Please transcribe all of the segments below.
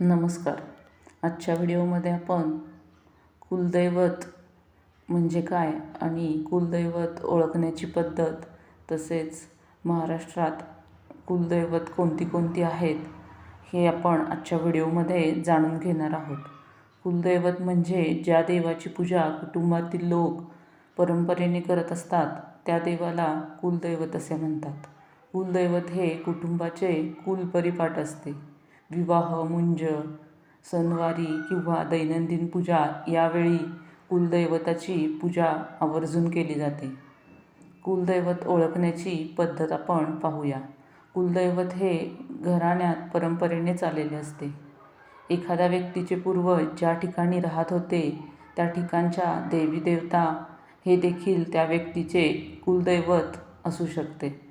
नमस्कार. आजच्या व्हिडिओमध्ये आपण कुलदैवत म्हणजे काय आणि कुलदैवत ओळखण्याची पद्धत तसेच महाराष्ट्रात कुलदैवत कोणती कोणती आहेत हे आपण आजच्या व्हिडिओमध्ये जाणून घेणार आहोत. कुलदैवत म्हणजे ज्या देवाची पूजा कुटुंबातील लोक परंपरेने करत असतात त्या देवाला कुलदैवत असे म्हणतात. कुलदैवत हे कुटुंबाचे कुलपरिपाठ असते. विवाह मुंज सणवारी किंवा दैनंदिन पूजा यावेळी कुलदैवताची पूजा आवर्जून केली जाते. कुलदैवत ओळखण्याची पद्धत आपण पाहूया. कुलदैवत हे घराण्यात परंपरेने चाललेले असते. एखाद्या व्यक्तीचे पूर्वज ज्या ठिकाणी राहत होते त्या ठिकाणच्या देवी देवता हे देखील त्या व्यक्तीचे कुलदैवत असू शकते.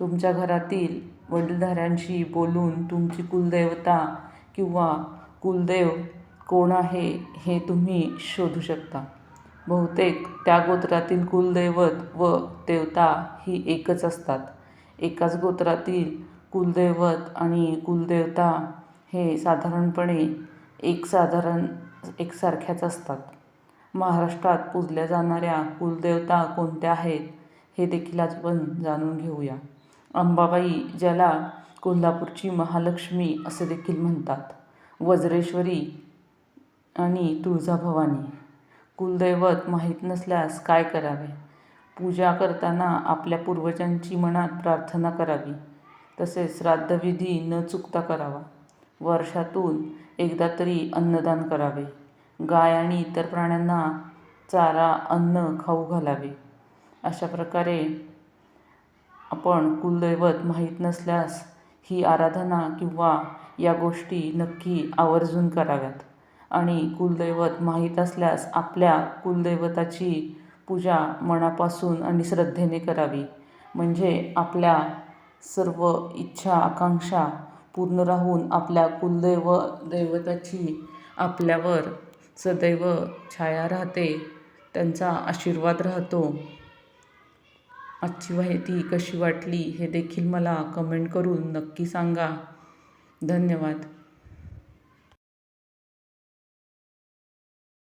तुमच्या घरातील वडीलधाऱ्यांशी बोलून तुमची कुलदेवता किंवा कुलदेव कोण आहे हे तुम्ही शोधू शकता. बहुतेक त्या गोत्रातील कुलदैवत व देवता ही एकच असतात. एकाच गोत्रातील कुलदैवत आणि कुलदेवता हे साधारणपणे एक साधारण एकसारख्याच असतात. महाराष्ट्रात पूजल्या जाणाऱ्या कुलदेवता कोणत्या आहेत हे देखील आज आपण जाणून घेऊया. अंबाबाई ज्याला कोल्हापूरची महालक्ष्मी असे देखील म्हणतात. वज्रेश्वरी आणि तुळजाभवानी. कुलदैवत माहीत नसल्यास काय करावे? पूजा करताना आपल्या पूर्वजांची मनात प्रार्थना करावी. तसेच श्राद्धविधी न चुकता करावा. वर्षातून एकदा तरी अन्नदान करावे. गाय आणि इतर प्राण्यांना चारा अन्न खाऊ घालावे. अशा प्रकारे आपण कुलदैवत माहीत नसल्यास ही आराधना किंवा या गोष्टी नक्की आवर्जून कराव्यात. आणि कुलदैवत माहीत असल्यास आपल्या कुलदैवताची पूजा मनापासून आणि श्रद्धेने करावी. म्हणजे आपल्या सर्व इच्छा आकांक्षा पूर्ण राहून आपल्या कुलदैव दैवताची आपल्यावर सदैव छाया राहते त्यांचा आशीर्वाद राहतो. आजची माहिती कशी वाटली हे देखील मला कमेंट करून नक्की सांगा. धन्यवाद.